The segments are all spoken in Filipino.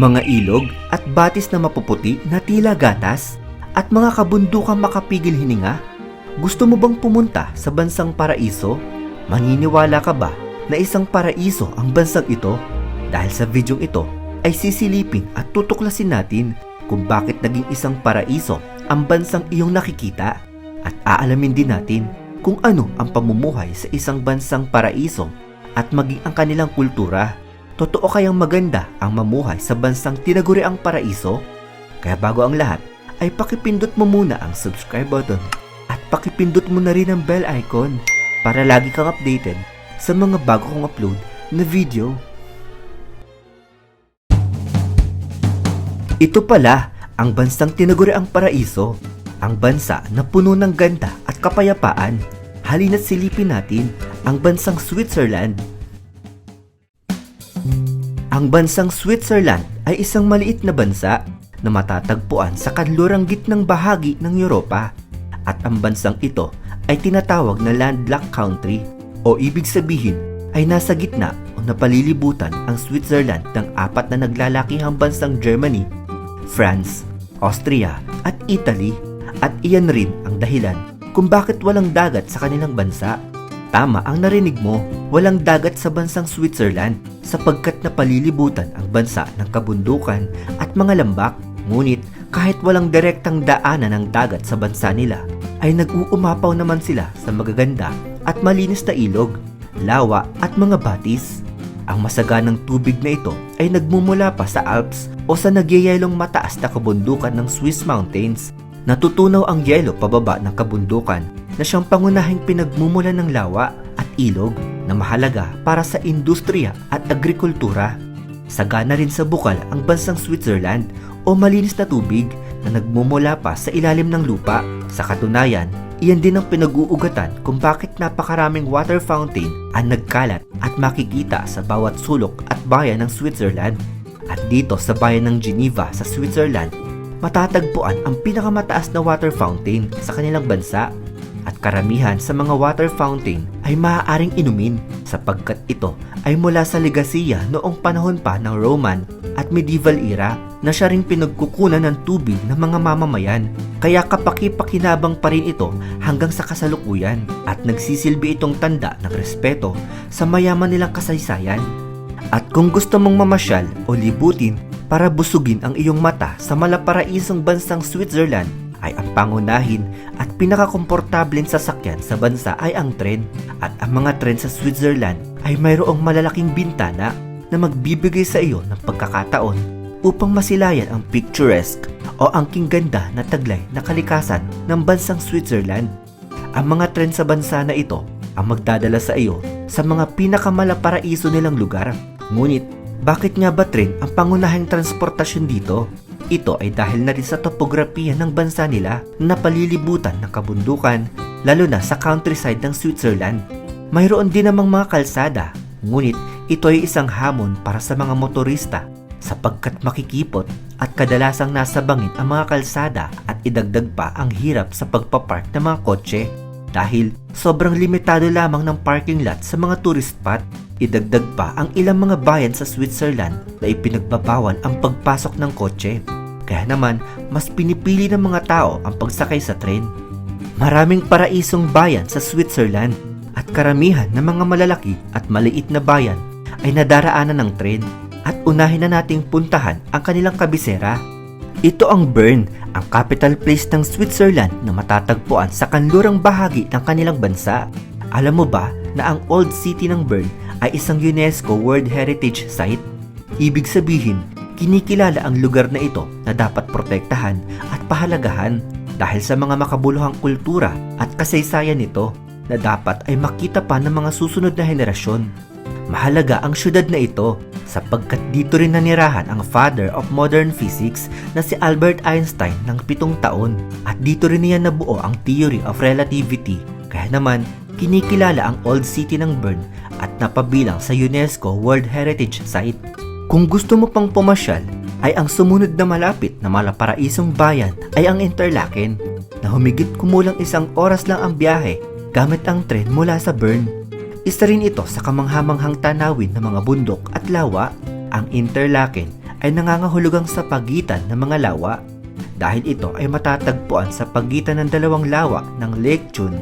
mga ilog at batis na mapuputi na tila gatas, at mga kabundukang makapigil hininga? Gusto mo bang pumunta sa bansang paraiso? Maniniwala ka ba na isang paraiso ang bansang ito? Dahil sa videong ito ay sisilipin at tutuklasin natin kung bakit naging isang paraiso ang bansang iyong nakikita at aalamin din natin kung ano ang pamumuhay sa isang bansang paraiso at maging ang kanilang kultura. Totoo kayang maganda ang mamuhay sa bansang tinaguri ang paraiso? Kaya bago ang lahat, ay pakipindot mo muna ang subscribe button at pakipindot mo na rin ang bell icon para lagi kang updated sa mga bago kong upload na video. Ito pala ang bansang tinaguri ang paraiso, ang bansa na puno ng ganda at kapayapaan. Halina't silipin natin ang bansang Switzerland. Ang bansang Switzerland ay isang maliit na bansa na matatagpuan sa kanlurang gitnang bahagi ng Europa at ang bansang ito ay tinatawag na landlocked country o ibig sabihin ay nasa gitna o napalilibutan ang Switzerland ng apat na naglalakihang bansang Germany, France, Austria at Italy at iyan rin ang dahilan kung bakit walang dagat sa kanilang bansa. Tama ang narinig mo, walang dagat sa bansang Switzerland sapagkat napalilibutan ang bansa ng kabundukan at mga lambak. Ngunit kahit walang direktang daanan ng dagat sa bansa nila, ay nag-uumapaw naman sila sa magaganda at malinis na ilog, lawa at mga batis. Ang masaganang tubig na ito ay nagmumula pa sa Alps o sa nagyayelong mataas na kabundukan ng Swiss Mountains. Natutunaw ang yelo pababa ng kabundukan na siyang pangunahing pinagmumulan ng lawa at ilog na mahalaga para sa industriya at agrikultura. Sagana rin sa bukal ang bansang Switzerland o malinis na tubig na nagmumula pa sa ilalim ng lupa. Sa katunayan, iyan din ang pinag-uugatan kung bakit napakaraming water fountain ang nagkalat at makikita sa bawat sulok at bayan ng Switzerland. At dito sa bayan ng Geneva sa Switzerland, matatagpuan ang pinakamataas na water fountain sa kanilang bansa at karamihan sa mga water fountain ay maaaring inumin sapagkat ito ay mula sa legasiya noong panahon pa ng Roman at medieval era na siya ring pinagkukunan ng tubig ng mga mamamayan kaya kapaki-pakinabang pa rin ito hanggang sa kasalukuyan at nagsisilbi itong tanda ng respeto sa mayaman nilang kasaysayan. At kung gusto mong mamasyal o libutin para busugin ang iyong mata sa malaparaisong bansang Switzerland ay ang pangunahin at pinakakomportableng sasakyan sa bansa ay ang tren at ang mga tren sa Switzerland ay mayroong malalaking bintana na magbibigay sa iyo ng pagkakataon upang masilayan ang picturesque o angking ganda na taglay na kalikasan ng bansang Switzerland. Ang mga tren sa bansa na ito ang magdadala sa iyo sa mga pinakamalaparaíso nilang lugar. Ngunit, bakit nga ba tren ang pangunahing transportasyon dito? Ito ay dahil na rin sa topografiya ng bansa nila na palilibutan ng kabundukan, lalo na sa countryside ng Switzerland. Mayroon din namang mga kalsada, ngunit ito ay isang hamon para sa mga motorista sapagkat makikipot at kadalasang nasa bangin ang mga kalsada at idagdag pa ang hirap sa pagpapark ng mga kotse dahil sobrang limitado lamang ng parking lot sa mga tourist spot. Idagdag pa ang ilang mga bayan sa Switzerland na ipinagbabawal ang pagpasok ng kotse. Kaya naman, mas pinipili ng mga tao ang pagsakay sa tren. Maraming paraisong bayan sa Switzerland at karamihan ng mga malalaki at maliit na bayan ay nadaraanan ng tren at unahin na nating puntahan ang kanilang kabisera. Ito ang Bern, ang capital place ng Switzerland na matatagpuan sa kanlurang bahagi ng kanilang bansa. Alam mo ba na ang Old City ng Bern ay isang UNESCO World Heritage Site? Ibig sabihin, kinikilala ang lugar na ito na dapat protektahan at pahalagahan dahil sa mga makabuluhang kultura at kasaysayan nito na dapat ay makita pa ng mga susunod na henerasyon. Mahalaga ang syudad na ito sapagkat dito rin nanirahan ang father of modern physics na si Albert Einstein ng pitong taon at dito rin niya nabuo ang theory of relativity. Kaya naman, kinikilala ang Old City ng Bern at napabilang sa UNESCO World Heritage Site. Kung gusto mo pang pumasyal, ay ang sumunod na malapit na malaparaisong bayan ay ang Interlaken na humigit kumulang isang oras lang ang biyahe gamit ang tren mula sa Bern. Isa rin ito sa kamanghamanghang tanawin ng mga bundok at lawa. Ang Interlaken ay nangangahulugang sa pagitan ng mga lawa dahil ito ay matatagpuan sa pagitan ng dalawang lawa ng Lake Chun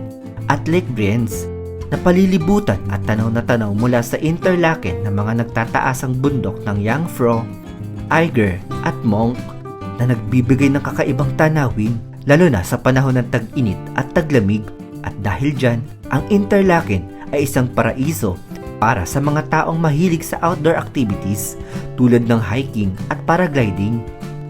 at Lake Brienz na palilibutan at tanaw na tanaw mula sa interlaken ng mga nagtataasang bundok ng Yangfro, Eiger at Monk na nagbibigay ng kakaibang tanawin lalo na sa panahon ng tag-init at taglamig at dahil dyan, ang interlaken ay isang paraiso para sa mga taong mahilig sa outdoor activities tulad ng hiking at paragliding.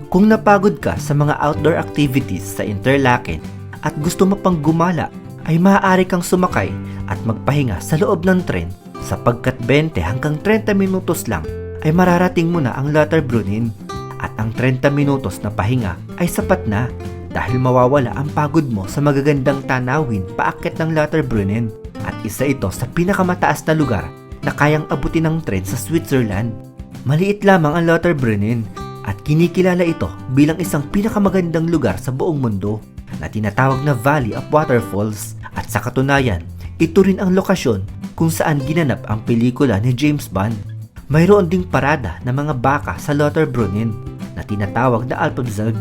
Kung napagod ka sa mga outdoor activities sa Interlaken at gusto mo pang gumala, ay maaari kang sumakay at magpahinga sa loob ng tren sapagkat 20 hanggang 30 minutos lang ay mararating mo na ang Lauterbrunnen at ang 30 minutos na pahinga ay sapat na dahil mawawala ang pagod mo sa magagandang tanawin paakyat ng Lauterbrunnen at isa ito sa pinakamataas na lugar na kayang abutin ng tren sa Switzerland. Maliit lamang ang Lauterbrunnen at kinikilala ito bilang isang pinakamagandang lugar sa buong mundo na tinatawag na Valley of Waterfalls at sa katunayan, ito rin ang lokasyon kung saan ginanap ang pelikula ni James Bond. Mayroon ding parada ng mga baka sa Lauterbrunnen na tinatawag na Alpenzug.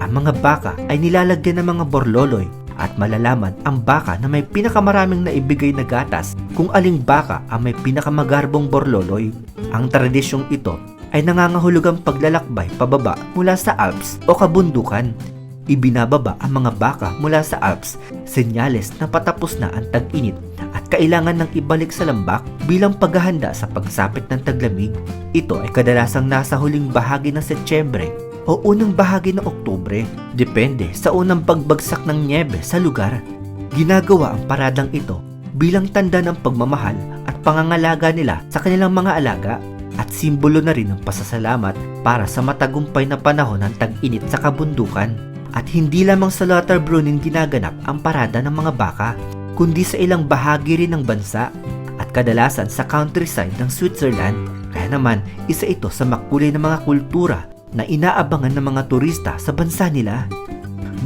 Ang mga baka ay nilalagyan ng mga borloloy at malalaman ang baka na may pinakamaraming naibigay na gatas kung aling baka ang may pinakamagarbong borloloy. Ang tradisyong ito ay nangangahulugang paglalakbay pababa mula sa Alps o kabundukan. Ibinababa ang mga baka mula sa Alps, senyales na patapos na ang tag-init at kailangan ng ibalik sa lambak bilang paghahanda sa pagsapit ng taglamig. Ito ay kadalasang nasa huling bahagi ng Setyembre o unang bahagi ng Oktubre, depende sa unang pagbagsak ng nyebe sa lugar. Ginagawa ang paradang ito bilang tanda ng pagmamahal at pangangalaga nila sa kanilang mga alaga at simbolo na rin ng pasasalamat para sa matagumpay na panahon ng tag-init sa kabundukan. At hindi lamang sa Lauterbrunnen ginaganap ang parada ng mga baka, kundi sa ilang bahagi rin ng bansa at kadalasan sa countryside ng Switzerland. Kaya naman, isa ito sa makulay na mga kultura na inaabangan ng mga turista sa bansa nila.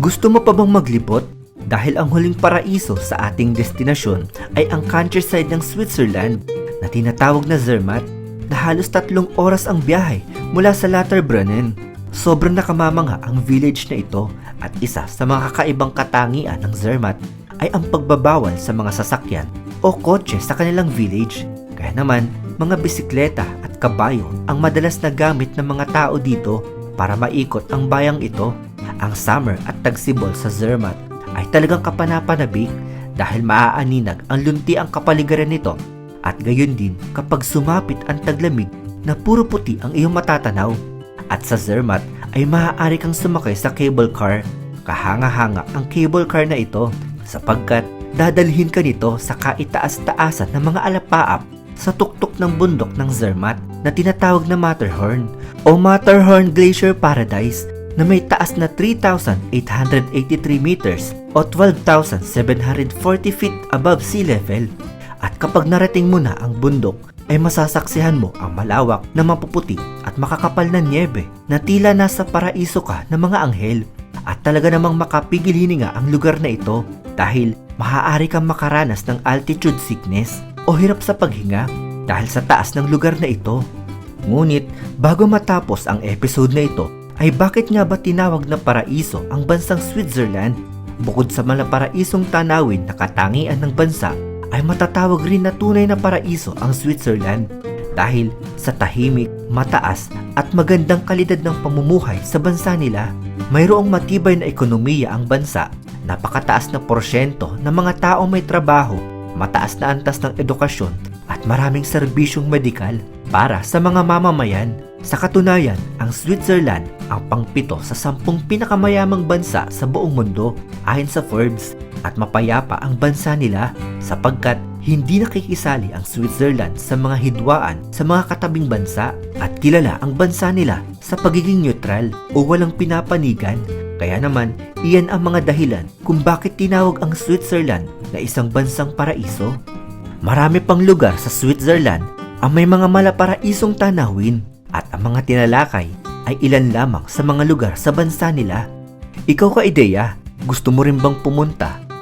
Gusto mo pa bang maglibot? Dahil ang huling paraiso sa ating destinasyon ay ang countryside ng Switzerland na tinatawag na Zermatt na halos tatlong oras ang biyahe mula sa Lauterbrunnen. Sobrang nakamamanga ang village na ito at isa sa mga kakaibang katangian ng Zermatt ay ang pagbabawal sa mga sasakyan o kotse sa kanilang village. Kaya naman, mga bisikleta at kabayo ang madalas na gamit ng mga tao dito para maikot ang bayang ito. Ang summer at tagsibol sa Zermatt ay talagang kapanapanabik dahil maaaninag ang lunti ang kapaligiran nito at gayon din kapag sumapit ang taglamig na puro puti ang iyong matatanaw. At sa Zermatt ay maaari kang sumakay sa cable car. Kahanga-hanga ang cable car na ito sapagkat dadalhin ka nito sa kaitaas-taasan ng mga alapaap sa tuktok ng bundok ng Zermatt na tinatawag na Matterhorn o Matterhorn Glacier Paradise na may taas na 3,883 meters o 12,740 feet above sea level. At kapag narating mo na ang bundok, ay masasaksihan mo ang malawak na mapuputi at makakapal na niebe na tila nasa paraiso ka ng mga anghel. At talaga namang makapigil hininga ang lugar na ito dahil maaari kang makaranas ng altitude sickness o hirap sa paghinga dahil sa taas ng lugar na ito. Ngunit bago matapos ang episode na ito ay bakit nga ba tinawag na paraiso ang bansang Switzerland? Bukod sa malaparaisong tanawin na katangian ng bansa ay matatawag rin na tunay na paraiso ang Switzerland dahil sa tahimik, mataas at magandang kalidad ng pamumuhay sa bansa nila. Mayroong matibay na ekonomiya ang bansa, napakataas na porsyento ng mga tao may trabaho, mataas na antas ng edukasyon at maraming serbisyong medikal para sa mga mamamayan. Sa katunayan, ang Switzerland ang pangpito sa sampung pinakamayamang bansa sa buong mundo ayon sa Forbes at mapayapa ang bansa nila sapagkat hindi nakikisali ang Switzerland sa mga hidwaan sa mga katabing bansa at kilala ang bansa nila sa pagiging neutral o walang pinapanigan. Kaya naman, iyan ang mga dahilan kung bakit tinawag ang Switzerland na isang bansang paraiso. Marami pang lugar sa Switzerland ang may mga malaparaisong tanawin at ang mga tinalakay ay ilan lamang sa mga lugar sa bansa nila. Ikaw ka ideya, gusto mo rin bang pumunta